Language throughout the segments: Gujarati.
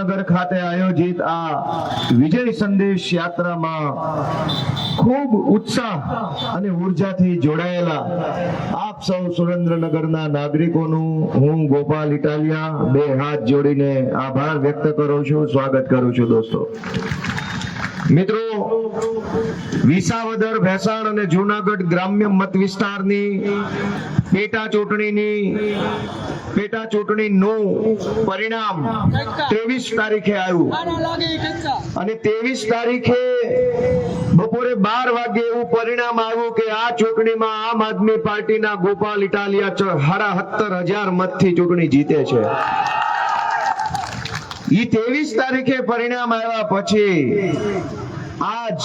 સુરેન્દ્રનગર ખાતે આયોજિત આ વિજય સંદેશ યાત્રામાં ખૂબ ઉત્સાહ અને ઉર્જાથી જોડાયેલા આપ સૌ સુરેન્દ્રનગરના નાગરિકોનું હું ગોપાલ ઇટાલિયા બે હાથ જોડીને આભાર વ્યક્ત કરું છું, સ્વાગત કરું છું દોસ્તો. મિત્રો, વિસાવદર, ભેસાણ અને જુનાગઢ ગ્રામ્ય મત વિસ્તારની પેટા ચૂંટણીની પેટા ચૂંટણીનું પરિણામ ત્રેવીસ તારીખે આવ્યું. અને ત્રેવીસ તારીખે બપોરે બાર વાગે એવું પરિણામ આવ્યું કે આ ચૂંટણીમાં આમ આદમી પાર્ટીના ગોપાલ ઇટાલિયા હારા હજાર મતથી ચૂંટણી જીતે છે. ઈ ત્રેવીસ તારીખે પરિણામ આવ્યા પછી આજ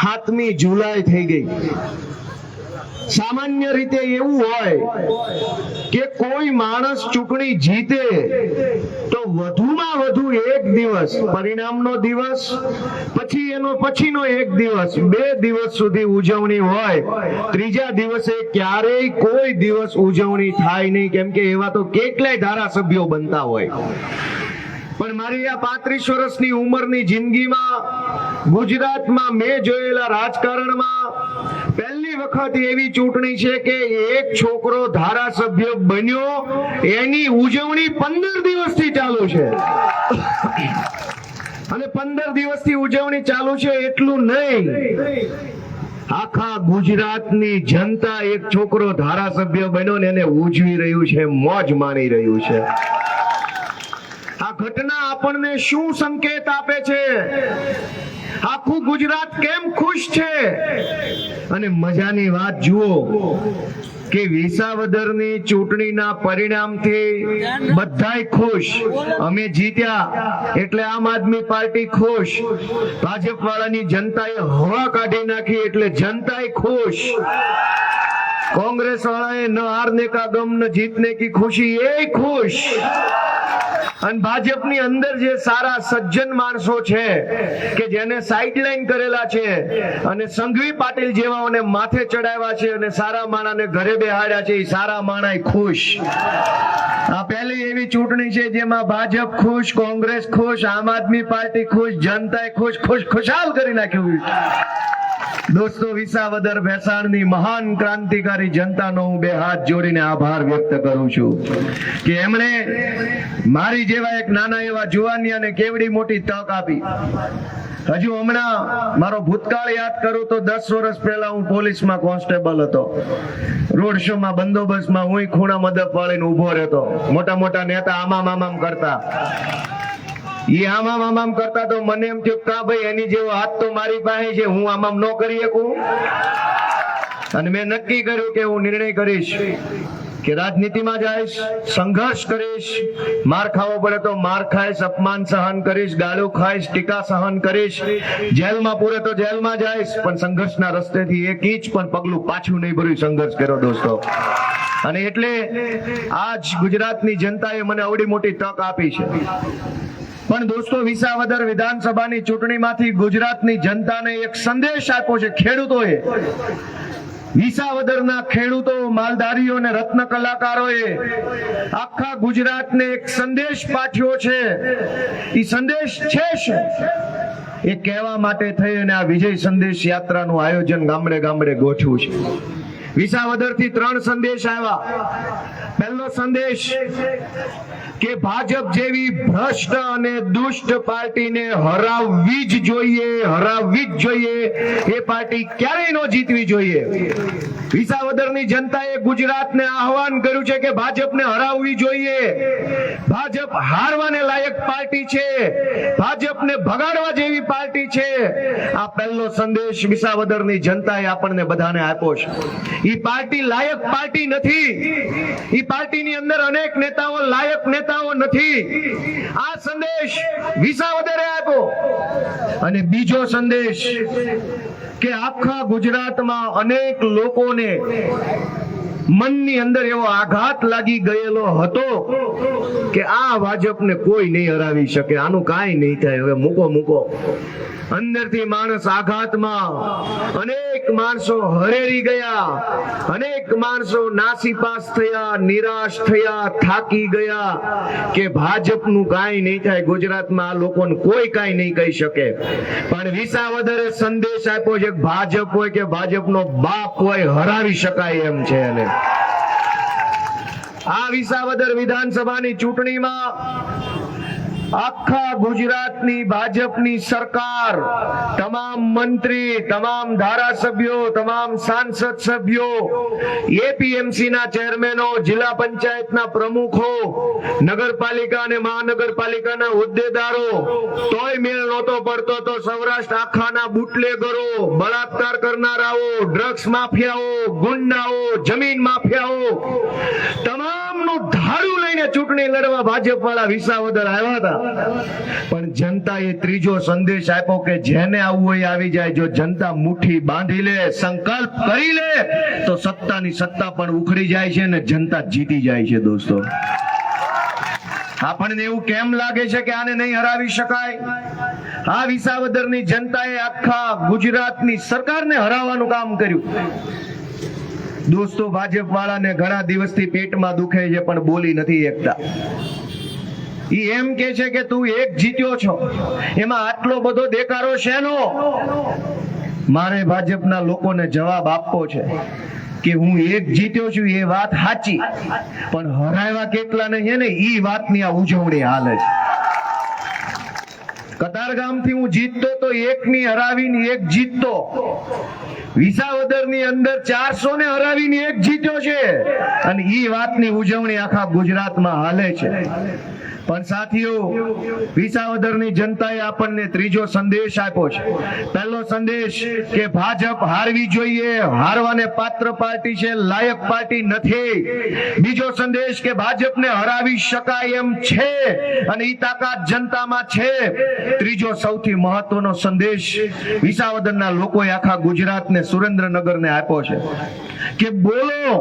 સાતમી જુલાઈ થઈ ગઈ. સામાન્ય રીતે એવું હોય કે કોઈ માણસ ચૂંટણી જીતે તો વધુમાં વધુ એક દિવસ પરિણામનો દિવસ, પછી એનો પછીનો એક દિવસ, બે દિવસ સુધી ઉજવણી હોય, ત્રીજા દિવસે ક્યારેય કોઈ દિવસ ઉજવણી થાય નહીં. કેમ કે એવા તો કેટલાય ધારાસભ્યો બનતા હોય. પણ મારી આ પાંત્રીસ વર્ષની ઉંમરની જિંદગીમાં ગુજરાતમાં મેં જોયેલા રાજકારણમાં પહેલી વખત એવી ચૂંટણી છે કે એક છોકરો ધારાસભ્ય બન્યો, એની ઉજવણી પંદર દિવસથી ચાલુ છે. અને પંદર દિવસથી ઉજવણી ચાલુ છે એટલું નહીં. આખા ગુજરાતની જનતા એક છોકરો ધારાસભ્ય બન્યો ને એને ઉજવી રહ્યું છે, મોજ માણી રહ્યું છે. ઘટના આપણને શું સંકેત આપે છે? આખું ગુજરાત કેમ ખુશ છે? અને મજાની વાત જુઓ કે વિસાવદરની ચૂંટણીના પરિણામથી બધાય ખુશ. અમે જીત્યા એટલે આમ આદમી પાર્ટી ખુશ. ભાજપ વાળાની એ હવા કાઢી નાખી એટલે જનતાએ ખુશ. કોંગ્રેસ વાળા એ ન હારને કા ગમ, ન જીતને કી ખુશી, એ ખુશ. અને ભાજપની અંદર જે સારા સજ્જન માણસો છે, કે જેને સાઇડલાઈન કરેલા છે, અને સંઘવી પાટીલ જેવાઓને માથે ચડાવ્યા છે અને સારા માણાને ઘરે બેહાડ્યા છે, એ સારા માણા ખુશ. આ પહેલી એવી ચૂંટણી છે જેમાં ભાજપ ખુશ, કોંગ્રેસ ખુશ, આમ આદમી પાર્ટી ખુશ જનતાએ ખુશ ખુશ, ખુશાલ કરી નાખ્યું. દોસ્તો, વિસાવદર ભેસાણની મહાન ક્રાંતિકારી જનતાનો હું બે હાથ જોડીને આભાર વ્યક્ત કરું છું કે એમણે મારી જેવા એક નાના એવા જુવાનિયાને કેવડી મોટી તક આપી. હજુ હમણાં મારો ભૂતકાળ યાદ કરું તો દસ વર્ષ પહેલા હું પોલીસમાં કોન્સ્ટેબલ હતો. રોડ શોમાં બંદોબસ્તમાં હું ખૂણા મદદ વાળીને ઊભો રહેતો. મોટા મોટા નેતા આમામ આમામ કરતા. ઈ આમામ આમામ કરતા તો મને એમ થયું કા ભાઈ, એની જેવો હાથ તો મારી પાસે છે, હું આમ ન કરી શકું. અને મેં નક્કી કર્યું કે હું નિર્ણય કરીશ કે રાજનીતિમાં જઈશ, સંઘર્ષ કરીશ, માર ખાવો પડે તો માર ખાઈશ, અપમાન સહન કરીશ, ગાળો ખાઈશ, ટીકા સહન કરીશ. જેલમાં પૂરે તો જેલમાં જઈશ, પણ સંઘર્ષના રસ્તેથી એક ઇંચ પણ પગલું પાછું નહીં ભર્યું સંઘર્ષ કર્યો દોસ્તો. અને એટલે આજ ગુજરાતની જનતાએ મને અવડી મોટી તક આપી છે. પણ દોસ્તો, વિસાવદર વિધાનસભાની ચૂંટણીમાંથી ગુજરાતની જનતાને એક સંદેશ આપ્યો છે ખેડૂતોએ. વિસાવદરના ખેડૂતો, માલધારીઓ અને રત્ન કલાકારોએ આખા ગુજરાતને એક સંદેશ પાઠ્યો છે. એ સંદેશ છે એ કહેવા માટે થઈ અને આ વિજય સંદેશ યાત્રાનું આયોજન ગામડે ગામડે ગોઠવું છે. વિસાવદરથી ત્રણ સંદેશ આવ્યા. પહેલો સંદેશ કે ભાજપ જેવી ભ્રષ્ટ અને દુષ્ટ પાર્ટીને હરાવવી જ જોઈએ, હરાવવી જ જોઈએ. એ પાર્ટી ક્યારેય ન જીતવી જોઈએ. વિસાવદરની જનતાએ ગુજરાતને આહવાન કર્યું છે કે ભાજપને હરાવવી જોઈએ. ભાજપ હારવાને લાયક પાર્ટી છે. ભાજપને ભગાડવા જેવી પાર્ટી છે. આ પહેલો સંદેશ વિસાવદરની જનતાએ આપણને બધાને આપ્યો છે. ઈ પાર્ટી લાયક પાર્ટી નથી. ઈ પાર્ટીની અંદર અનેક નેતાઓ લાયક નેતાઓ નથી. આ સંદેશ વિસાવદરે આપ્યો. અને બીજો સંદેશ કે આખા ગુજરાતમાં અનેક લોકોને મનની અંદર એવો આઘાત લાગી ગયેલો હતો કે આ ભાજપને કોઈ નહીં હરાવી શકે. આનું કાંઈ નહીં થાય. હવે મૂકો મૂકો. અંદરથી માણસ આઘાતમાં અનેક માણસો હરેરી ગયા. અનેક માણસો નાસીપાસ થયા, નિરાશ થયા, થાકી ગયા કે ભાજપનું કાંઈ નહીં થાય. ગુજરાતમાં આ લોકોને કોઈ કાંઈ નહીં કહી શકે. પણ વિસાવદરે સંદેશ આપ્યો છે ભાજપ હોય કે ભાજપનો બાપ હોય, હરાવી શકાય એમ છે એને. આ વિસાવદર વિધાનસભાની ચૂંટણીમાં આખા ગુજરાતની ભાજપની સરકાર, તમામ મંત્રી, તમામ ધારાસભ્યો, તમામ સાંસદ સભ્યો એપીએમસી ના ચેરમેનો, જિલ્લા પંચાયતના પ્રમુખો, નગરપાલિકા અને મહાનગરપાલિકાના હોદ્દેદારો, તોય મેળ નહોતો પડતો તો સૌરાષ્ટ્ર આખાના બુટલેગરો, બળાત્કાર કરનારાઓ, ડ્રગ્સ માફિયાઓ, ગુંડાઓ, જમીન માફિયાઓ તમામનું ધાડું લઈને ચૂંટણી લડવા ભાજપ વાળા વિસાવદર આવ્યા હતા. પણ જનતાએ ત્રીજો સંદેશ આપ્યો કે જેને આવવું હોય આવી જાય, જો જનતા મુઠ્ઠી બાંધી લે, સંકલ્પ કરી લે, તો સત્તાની સત્તા પણ ઉખડી જાય છે અને જનતા જીતી જાય છે દોસ્તો. આપણને એવું કેમ લાગે છે કે આને નહીં હરાવી શકાય? આ વિસાવદરની જનતાએ આખા ગુજરાતની સરકારને હરાવવાનું કામ કર્યું. દોસ્તો ભાજપ વાળાને ઘણા દિવસથી પેટમાં દુખે છે, પણ બોલી નથી એકતા. ઈ એમ કે છે કે તું એક જીત્યો છો. એમાં આટલો બધો દેકારો શેનો? મારે ભાજપના લોકોને જવાબ આપવો છે કે હું એક જીત્યો છું, એ વાત સાચી. પણ હરાવ્યા કેટલા ને છે ને, ઈ વાતની આ ઉજવણી હાલે છે. કતારગામથી હું જીતતો તો એકની હરાવીને એક જીતતો. વિસાવદરની અંદર ચારસો ને હરાવીને એક જીત્યો છે. અને ઈ વાતની ઉજવણી આખા ગુજરાતમાં હાલે છે. પણ સાથીઓ, વિસાવદરની જનતાએ આપણને ત્રીજો સંદેશ આપ્યો છે. પહેલો સંદેશ કે ભાજપ હારવી જોઈએ, હારવાને પાત્ર પાર્ટી છે, લાયક પાર્ટી નથી. બીજો સંદેશ કે ભાજપને હરાવી શકાય એમ છે અને ઈ તાકાત જનતામાં છે. ત્રીજો સૌથી મહત્વનો સંદેશ વિસાવદરના લોકોએ આખા ગુજરાતને સુરેન્દ્રનગરને આપ્યો છે. કે બોલો,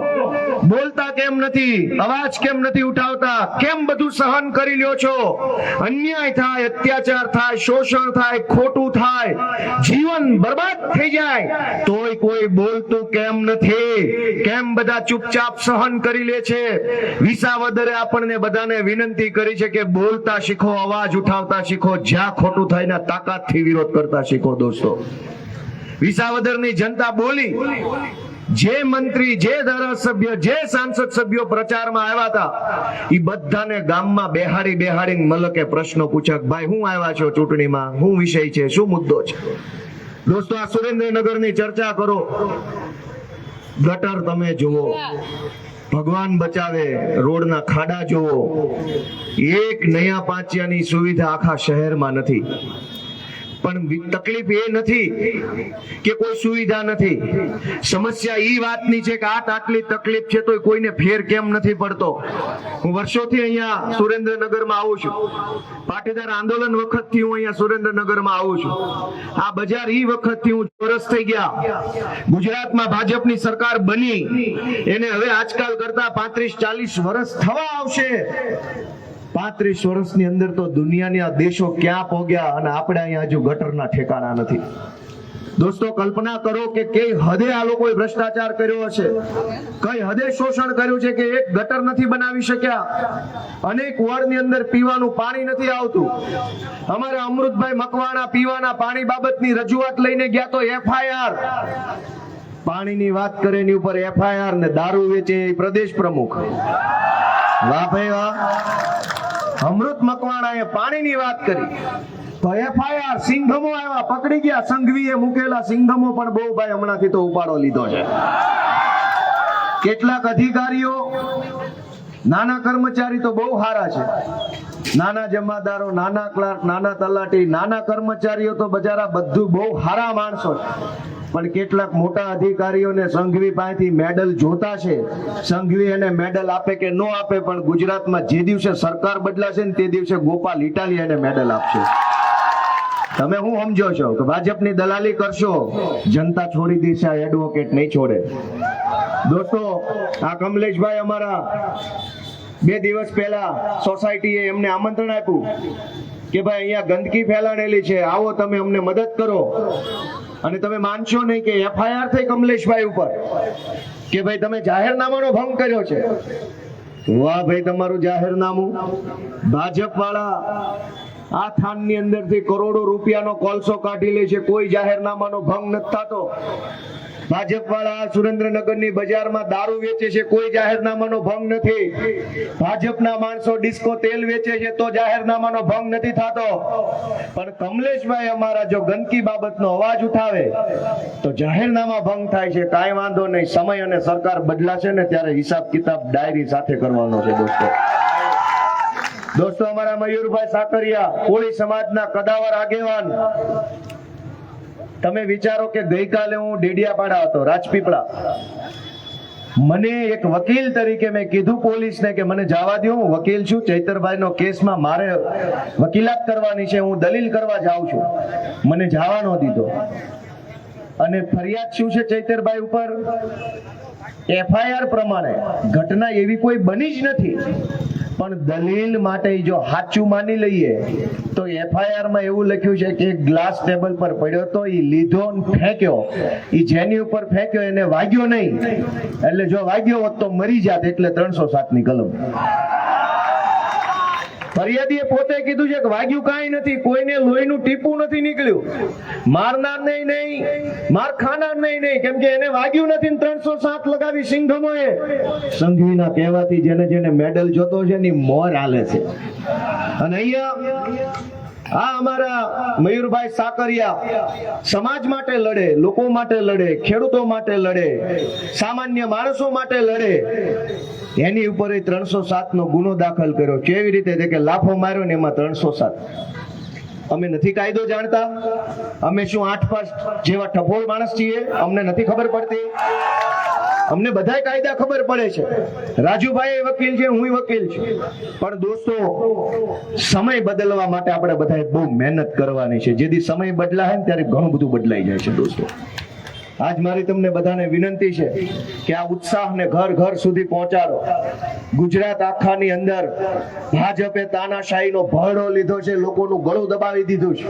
બોલતા કેમ નથી, અવાજ કેમ નથી ઉઠાવતા, કેમ બધું સહન કરી લ્યો છો. અન્યાય થાય, અત્યાચાર થાય, શોષણ થાય, ખોટું થાય, જીવન બરબાદ થઈ જાય. તોય કોઈ બોલતું કેમ નથી? કેમ બધા ચૂપચાપ સહન કરી લે છે? વિસાવદરે આપણને બધાને વિનંતી કરી છે કે બોલતા શીખો, અવાજ ઉઠાવતા શીખો, જ્યાં ખોટું થાય ને તાકાતથી વિરોધ કરતા શીખો દોસ્તો. વિસાવદરની જનતા બોલી. જે મંત્રી, જે ધારાસભ્ય, જે સાંસદ સભ્યો પ્રચારમાં આવ્યા હતા એ બધાને ગામમાં બેહાડી બેહાડીને મલકે પ્રશ્નો પૂછ્યા કે, ભાઈ, હું આવ્યા છો ચૂંટણીમાં? શું વિષય છે? શું મુદ્દો છે? દોસ્તો, આ સુરેન્દ્રનગરની ચર્ચા કરો. ગટર તમે જુઓ. ભગવાન બચાવે, રોડના ખાડા જુઓ. એક નયા પાંચિયાની સુવિધા આખા શહેરમાં નથી. પણ તકલીફ એ નથી કે કોઈ સુવિધા નથી. સમસ્યા એ વાતની છે કે આ આટલી તકલીફ છે તો કોઈને ફેર કેમ નથી પડતો. હું વર્ષોથી અહીંયા સુરેન્દ્રનગરમાં આવું છું. પાટીદાર આંદોલન વખતથી હું અહીંયા સુરેન્દ્રનગરમાં આવું છું. આ બજાર એ વખતથી હું વર્ષ થઈ ગયા. ગુજરાતમાં ભાજપની સરકાર બની. એને હવે આજકાલ કરતા પાંત્રીસ ચાલીસ વર્ષ થવા આવશે. પાંત્રીસ વર્ષની અંદર તો દુનિયાના દેશો ક્યાં પહોંચ્યા અને આપણે અહીંયા હજુ ગટરના ઠેકાણા નથી. દોસ્તો, કલ્પના કરો કે કઈ હદે આ લોકોએ ભ્રષ્ટાચાર કર્યો હશે. કઈ હદે શોષણ કર્યું છે કે એક ગટર નથી બનાવી શક્યા? અનેક વોર્ડની અંદર પીવાનું પાણી નથી આવતું. અમારે અમૃતભાઈ મકવાણા પીવાના પાણી બાબતની રજૂઆત લઈને ગયા તો એફઆઈઆર. પાણીની વાત કરે એની ઉપર એફઆઈઆર ને દારૂ વેચે પ્રદેશ પ્રમુખ. વાહ ભાઈ વાહ. અમૃત મકવાણાએ પાણીની વાત કરી. તો એફઆઈઆર સિંઘમો આવ્યા, પકડી ગયા. સંઘવીએ મૂકેલા સિંઘમો પણ બહુ ભાઈ હમણાંથી તો ઉપાડો લીધો છે. કેટલાક અધિકારીઓ, નાના કર્મચારી તો બહુ સારા છે. નાના જમાદારો, નાના ક્લાર્ક, નાના તલાટી, નાના કર્મચારીઓ તો બજારા બધું બહુ સારા માણસો છે. પણ કેટલાક મોટા અધિકારીઓને સંઘવી પાસેથી મેડલ જોતા છે. સંઘવી એને મેડલ આપે કે ન આપે, પણ ગુજરાતમાં જે દિવસે સરકાર બદલાશે ને તે દિવસે ગોપાલ ઇટાલી એને મેડલ આપશે. તમે હું સમજો છો કે ભાજપની દલાલી કરશો? જનતા છોડી દેશે, આ એડવોકેટ નહીં છોડે. દોસ્તો, આ કમલેશભાઈ અમારા બે દિવસ પહેલા સોસાયટીએ એમને આમંત્રણ આપ્યું કે ભાઈ અહીંયા ગંદકી ફેલાડેલી છે. આવો, તમે અમને મદદ કરો. અને તમે માનશો નહીં કે એફઆઈઆર થઈ કમલેશભાઈ ઉપર? કે ભાઈ તમે જાહેરનામાનો ભંગ કર્યો છે? વાહ ભાઈ તમારું જાહેરનામું. ભાજપ વાળા આ થાનની અંદરથી કરોડો રૂપિયાનો કોલસો કાઢી લે છે. કોઈ જાહેરનામાનો ભંગ નથી થતો. ભાજપ વાળા સુરેન્દ્રનગરની બજારમાં દારૂ વેચે છે, કોઈ જાહેરનામાનો ભંગ નથી. ભાજપના માણસો ડિસ્કો તેલ વેચે છે, તો જાહેરનામાનો ભંગ નથી થતો. પણ કમલેશભાઈ અમારા જો ગંદકી બાબતનો અવાજ ઉઠાવે, તો જાહેરનામા ભંગ થાય છે, કાંઈ વાંધો નહીં. સમય અને સરકાર બદલાશે ને ત્યારે હિસાબ કિતાબ ડાયરી સાથે કરવાનો છે, દોસ્તો. દોસ્તો, અમારા મયુરભાઈ સાકરિયા, કોળી સમાજના કદાવર આગેવાન. તમે વિચારો કે ગઈકાલે હું ડેડિયાપાડા હતો, રાજપીપળા. મને એક વકીલ તરીકે મેં કીધું પોલીસને કે મને જવા દો હું વકીલ છું, ચૈતરભાઈનો કેસમાં મારે વકીલાત કરવાની છે, હું દલીલ કરવા જાઉં છું. મને જવાનો દીધો. અને ફરિયાદ શું છે ચૈતરભાઈ ઉપર? એફઆઈઆર પ્રમાણે ઘટના એવી કોઈ બની જ નથી. પણ દલીલ માટે જો સાચું માની લઈએ, તો એફઆઈઆરમાં એવું લખ્યું છે કે ગ્લાસ ટેબલ પર પડ્યો તો એ લીધો ફેંક્યો. એ જેની ઉપર ફેંક્યો એને વાગ્યો નહીં. એટલે જો વાગ્યો હોત તો મરી જાત, એટલે ત્રણસો સાતની કલમ. ફરિયાદીએ પોતે કીધું છે કે વાગ્યું કાંઈ નથી, કોઈને લોહીનું ટીપું નથી નીકળ્યું. મારનાર નહીં નહીં, માર ખાનાર નહીં નહીં, કેમ કે એને વાગ્યું નથી ત્રણસો સાત લગાવી સિંઘમોએ. સંઘવીના કહેવાથી જેને જેને મેડલ જોતો છે ની મોર હાલે છે. અને અહીંયા આ અમારા મયુરભાઈ સાકરિયા સમાજ માટે લડે, લોકો માટે લડે, ખેડૂતો માટે લડે, સામાન્ય માણસો માટે લડે. એની ઉપર ત્રણસો સાત નો ગુનો દાખલ કર્યો. કેવી રીતે? કે લાફો માર્યો ને એમાં ત્રણસો સાત. અમે નથી કાયદો જાણતા. અમે શું આઠ પાસ જેવા ટપોળ માણસ છીએ? અમને નથી ખબર પડતી. અમને બધાય કાયદા ખબર પડે છે. રાજુભાઈ વકીલ છે, હું વકીલ છું. પણ દોસ્તો, સમય બદલવા માટે આપણે બધાએ બહુ મહેનત કરવાની છે. જેથી સમય બદલાય ને ત્યારે ઘણું બધું બદલાઈ જાય છે દોસ્તો. આજ મારી તમને બધાને વિનંતી છે કે આ ઉત્સાહને ઘર ઘર સુધી પહોંચાડો. ગુજરાત આખાની અંદર ભાજપે તાનાશાહીનો ભરડો લીધો છે, લોકોનું ગળું દબાવી દીધું છે.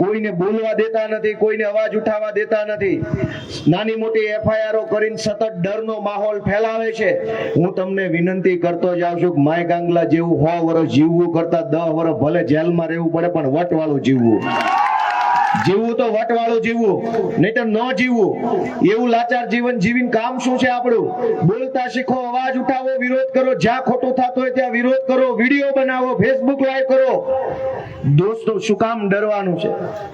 કોઈને બોલવા દેતા નથી, કોઈને અવાજ ઉઠાવવા દેતા નથી. નાની મોટી એફઆઈઆરો કરીને સતત ડરનો માહોલ ફેલાવે છે. હું તમને વિનંતી કરતો જાઉં છું કે માય ગાંગલા જેવું સો વર્ષ જીવવું કરતા દસ વર્ષ ભલે જેલમાં રહેવું પડે, પણ વટવાળું જીવવું. જીવવું તો વટવાળું જીવવું નહીં તો ન જીવવું. એવું લાચાર જીવન જીવીને કામ શું છે આપણું? બોલતા શીખો, અવાજ ઉઠાવો, વિરોધ કરો, જ્યાં ખોટું થતું હોય ત્યાં વિરોધ કરો, વીડિયો બનાવો ફેસબુક લાઈવ કરો. દોસ્તો, શું કામ ડરવાનું છે?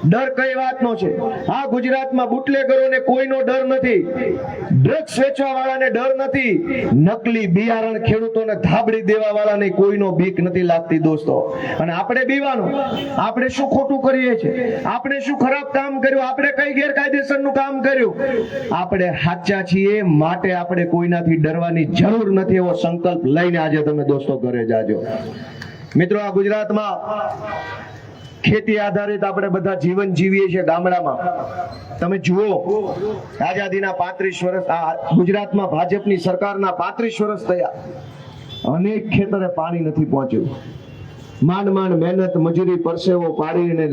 ડર કઈ વાતનો છે? આ ગુજરાતમાં બુટલેગરોને કોઈનો ડર નથી. ડ્રગ્સ વેચવા વાળાને ડર નથી. નકલી બિયારણ ખેડૂતોને ધાબડી દેવા વાળાને કોઈનો બીક નથી લાગતી દોસ્તો. અને આપણે બીવાનું. આપણે શું ખોટું કરીએ છીએ? આપણે શું ખરાબ કામ કર્યું, આપણે કઈ ગેરકાયદેસરનું કામ કર્યું? આપણે સાચા છીએ, માટે આપણે કોઈનાથી ડરવાની જરૂર નથી એવો સંકલ્પ લઈને આજે તમે દોસ્તો ઘરે જાજો. મિત્રો, આ ગુજરાતમાં ખેતી આધારિત આપણે બધા જીવન જીવીએ છીએ ગામડામાં. તમે જુઓ, આઝાદીના પાંત્રીસ વર્ષ ગુજરાતમાં ભાજપની સરકારના પાંત્રીસ વર્ષ થયા. અનેક ખેતરે પાણી નથી પહોંચ્યું. માંડ માંડ મહેનત મજૂરી પરસેવો પાડીને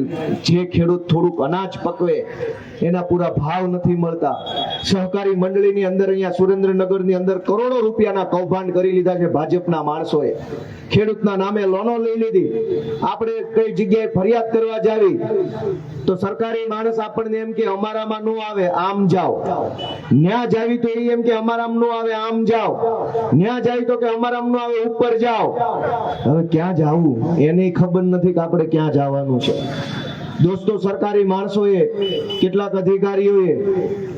જે ખેડૂત થોડુંક અનાજ પકવે એના પૂરા ભાવ નથી મળતા. સહકારી મંડળીની અંદર અહીંયા સુરેન્દ્રનગરની અંદર કરોડો રૂપિયાના કૌભાંડ કરી લીધા છે ભાજપના માણસોએ. ખેડૂતના નામે લોનો લઈ લીધી. આપણે કઈ જગ્યાએ ફરિયાદ કરવા જાવી? તો સરકારી માણસ આપણને એમ કે અમારામાં નો આવે, આમ જાઓ. ન્યા જાવી તો એમ કે અમારામાં નો આવે, આમ જાઓ. ન્યા જાવી તો કે અમારામાં નો આવે, ઉપર જાઓ. હવે ક્યાં જાવું? એને ખબર નથી કે આપણે ક્યાં જવાનું છે. દોસ્તો, સરકારી માણસોએ કેટલાક અધિકારીઓએ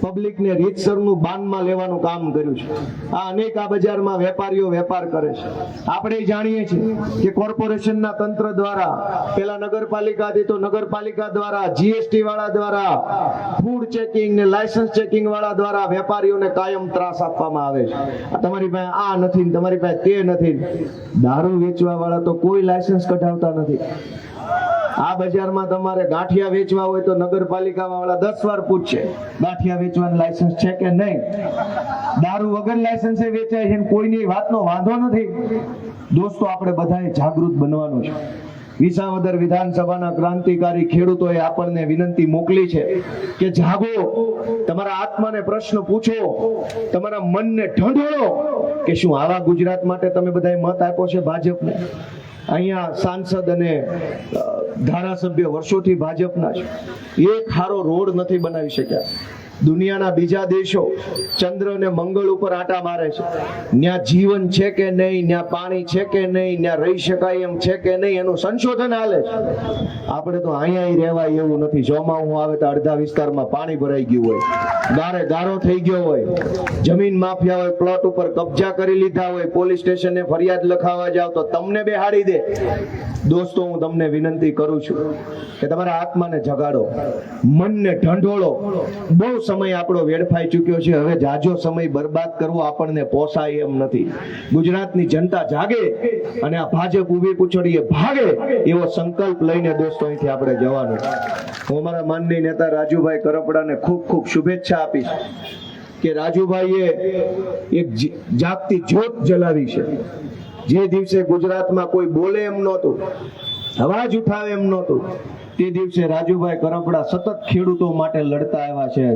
પબ્લિકને રીતસરનું બાનમાં લેવાનું કામ કર્યું છે. આ અનેક આ બજારમાં વેપારીઓ વેપાર કરે છે. આપણે જાણીએ છીએ કે કોર્પોરેશનના તંત્ર દ્વારા, પેલા નગરપાલિકા હતી તો નગરપાલિકા દ્વારા જીએસટી વાળા દ્વારા ફૂડ ચેકિંગ ને લાયસન્સ ચેકિંગ વાળા દ્વારા વેપારીઓને કાયમ ત્રાસ આપવામાં આવે છે. તમારી પાસે આ નથી તમારી પાસે તે નથી. દારૂ વેચવા વાળા તો કોઈ લાયસન્સ કઢાવતા નથી. આ બજારમાં તમારે ગાંઠિયા વેચવા હોય તો નગરપાલિકા વાળા દસ વાર પૂછશે, ગાંઠિયા વેચવાનું લાયસન્સ છે કે નહીં? દારૂ વગર લાયસન્સે વેચાય છે કોઈની વાતનો વાંધો નથી. દોસ્તો, આપણે બધાએ જાગૃત બનવાનું છે. વિસાવદર વિધાનસભાના ક્રાંતિકારી ખેડૂતોએ આપણને વિનંતી મોકલી છે કે જાગો, તમારા આત્માને પ્રશ્ન પૂછો, તમારા મનને ઢંઢોળો કે શું આવા ગુજરાત માટે તમે બધાએ મત આપ્યો છે ભાજપને? અહીંયા સાંસદ અને ધારાસભ્ય વર્ષોથી ભાજપના છે. એક ખારો રોડ નથી બનાવી શક્યા. દુનિયાના બીજા દેશો ચંદ્ર ને મંગળ ઉપર આટા મારે છે. ત્યાં જીવન છે કે નહીં ત્યાં પાણી છે કે નહીં ત્યાં રહી શકાય એમ છે કે નહીં, એનું સંશોધન હાલે છે. આપણે તો અહીંયા રહેવાય એવું નથી. ચોમાસું આવે તો અડધા વિસ્તારમાં પાણી ભરાઈ ગયું હોય. ગારે ગારો થઈ ગયો હોય. જમીન માફિયા હોય પ્લોટ ઉપર કબજા કરી લીધા હોય, પોલીસ સ્ટેશને ફરિયાદ લખાવા જાવ તો તમને બેહાડી દે. દોસ્તો, હું તમને વિનંતી કરું છું કે તમારા આત્માને જગાડો, મનને ઢંઢોળો. બહુ સમય આપણો વેડફાઈ ચૂક્યો છે, હવે જાજો સમય બરબાદ કરવો આપણને પોસાય એમ નથી. ગુજરાતની જનતા જાગે અને આ ભાજપ ઊભી પૂછડીએ ભાગે એવો સંકલ્પ લઈને દોસ્તો અહીંથી આપણે જવાનું હું અમારા માનની નેતા રાજુભાઈ કરપડાને ખૂબ ખૂબ શુભેચ્છા આપીશ કે રાજુભાઈએ એક જાગતી જ્યોત જલાવી છે. જે દિવસે ગુજરાતમાં કોઈ બોલે એમ નહોતું અવાજ ઉઠાવે એમ નહોતું. તે દિવસે રાજુભાઈ કરપડા સતત ખેડૂતો માટે લડતા આવ્યા છે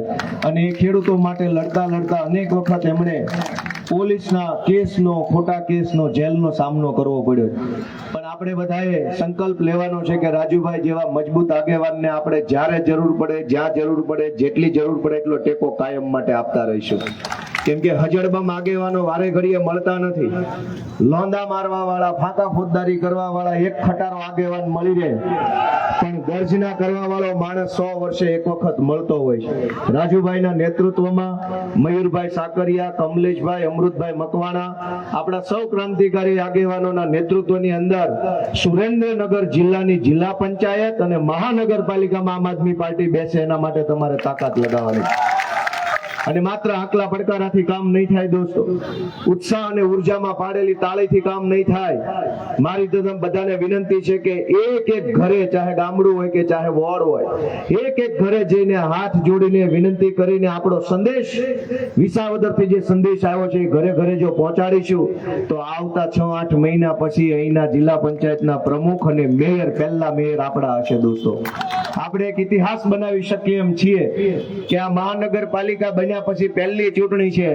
અને એ ખેડૂતો માટે લડતા લડતા અનેક વખત એમણે પોલીસના કેસનો, ખોટા કેસનો, જેલનો સામનો કરવો પડ્યો. પણ આપણે બધાએ સંકલ્પ લેવાનો છે કે રાજુભાઈ જેવા મજબૂત આગેવાનને આપણે જ્યારે જરૂર પડે, જ્યાં જરૂર પડે, જેટલી જરૂર પડે એટલો ટેકો કાયમ માટે આપતા રહીશું. કેમ કે હજડબમ આગેવાનો વારે ઘડીએ મળતા નથી. લોંદા મારવા વાળા ફાંકા ફોજદારી કરવા વાળા એક ખટારો આગેવાન મળી રહે. પણ ગર્જના કરવા વાળો માણસ સો વર્ષે એક વખત મળતો હોય રાજુભાઈના નેતૃત્વમાં મયુરભાઈ સાકરિયા, કમલેશભાઈ, અમૃતભાઈ મકવાણા, આપણા સૌ ક્રાંતિકારી આગેવાનોના નેતૃત્વની અંદર સુરેન્દ્રનગર જિલ્લાની જિલ્લા પંચાયત અને મહાનગરપાલિકામાં આમ આદમી પાર્ટી બેસે એના માટે તમારે તાકાત લગાવવાની. અને માત્ર આકલા પડકારાથી કામ નહીં થાય દોસ્તો. ઉત્સાહ અને ઉર્જામાં પાડેલી તાળીથી કામ નહીં થાય. મારી તો બધાને વિનંતી છે કે એક એક ઘરે ચાહે ગામડું હોય કે ચાહે વોર્ડ હોય, એક એક ઘરે જઈને હાથ જોડીને વિનંતી કરીને આપણો સંદેશ, વિસાવદરથી જે સંદેશ આવ્યો છે ઘરે ઘરે જો પહોંચાડીશું, તો આવતા છ આઠ મહિના પછી અહીંના જિલ્લા પંચાયતના પ્રમુખ અને મેયર પહેલા મેયર આપણા હશે દોસ્તો. આપણે એક ઇતિહાસ બનાવી શકીએ એમ છીએ કે આ મહાનગરપાલિકા બન્યા પછી પહેલી ચૂંટણી છે.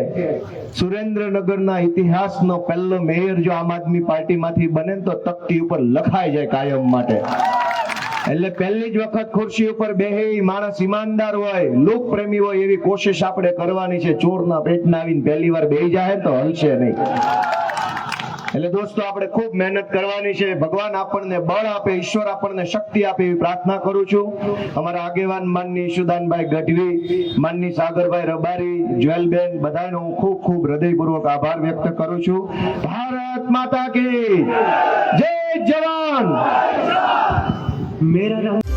સુરેન્દ્રનગરના ઇતિહાસનો પહેલો મેયર જો આમ આદમી પાર્ટીમાંથી બને તો તકતી ઉપર લખાઈ જાય કાયમ માટે. એટલે પહેલી જ વખત ખુરશી ઉપર બેહે માણસ ઈમાનદાર હોય લોક પ્રેમી હોય એવી કોશિશ આપણે કરવાની છે. ચોરના પેટના આવીને પહેલી વાર બેહી જાય તો હલશે નહીં. એટલે દોસ્તો, આપણે ખૂબ મહેનત કરવાની છે. ભગવાન આપણને બળ આપે, ઈશ્વર આપણને શક્તિ આપે એવી પ્રાર્થના કરું છું. અમારા આગેવાન માનની ઈશુદાનભાઈ ગઢવી, માનની સાગરભાઈ રબારી, જ્વેલબેન, બધાનો હું ખૂબ ખૂબ હૃદયપૂર્વક આભાર વ્યક્ત કરું છું. ભારત માતા કી જય જવાન! મેરા